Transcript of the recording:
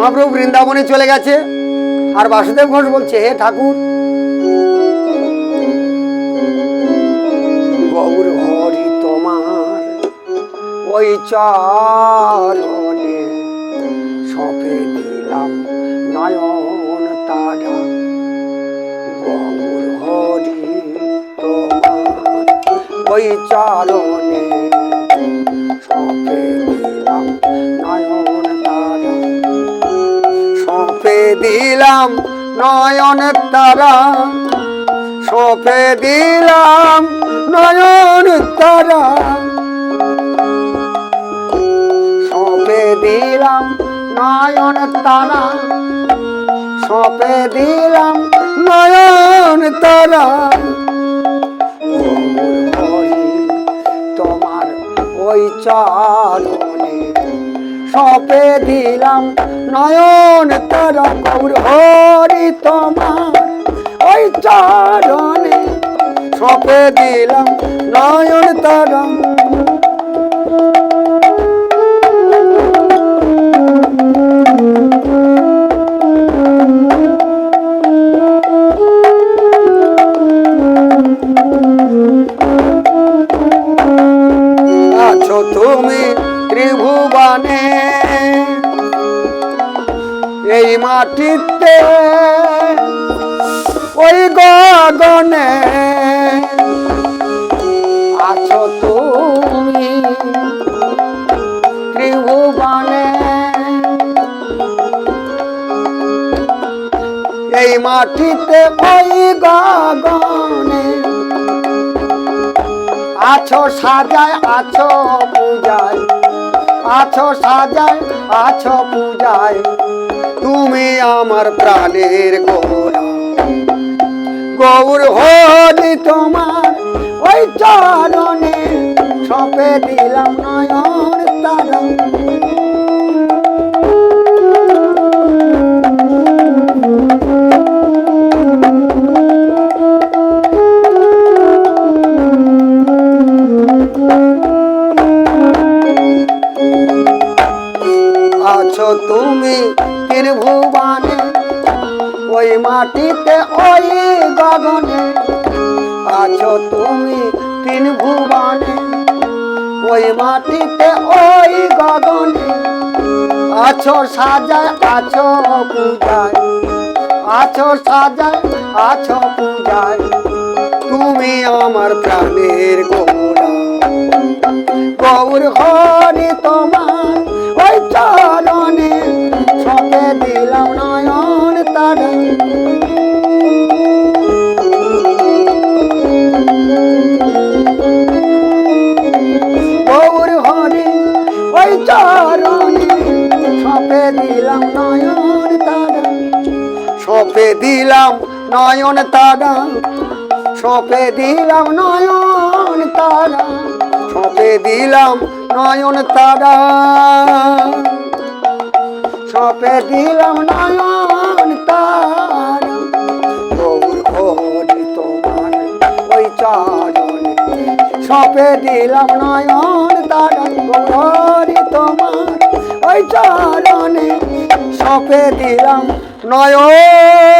মহাপ্রভু বৃন্দাবনে চলে গেছে। আর বাসুদেব ঘোষ বলছে, হে ঠাকুর, গৌর হরি তোমার, ওই চরণে সপে দিলাম নয়ন তারা। গৌর হরি তোমার, ওই চরণে সপে দিলাম নয়ন তারা সপে দিলাম নয়ন তারা। সপে দিলাম নয়ন তারা সপে দিলাম নয়ন তারা। তোমার ওই চরণে সপে দিলাম। নয়ন তারা গৌর হরি তোমার। ওই চরণে সপে দিলাম। নয়ন তারা ত্রিভুবনে, এই মাটিতে ওই গগনে আছো তুমি ত্রিভুবনে। এই মাটিতে ওই গগনে আছো, সাজায় আছো আছো সাজায় আছো পূজায় তুমি আমার প্রাণের গোরা গৌর হলি তোমার ওই চরণে, সপে দিলাম নয়ন তারা আছো তুমি ত্রিভুবনে ওই মাটিতে ওই গগনে আছো তুমি তিন ভুবনে? ওই মাটিতে ওই গগনে আছো, সাজায় আছো পূজায়, আছো, সাজায় আছো পূজায়। তুমি আমার প্রাণের গোরা গৌর হরি তোমার দিলাম নয়ন তারা সপে দিলাম নয়ন তারা সপে দিলাম নয়ন তারা। সপে দিলাম নয়ন তোমার ওই সপে দিলাম নয়ন তারা তোমার ওই চরণে। সপে দিলাম জয়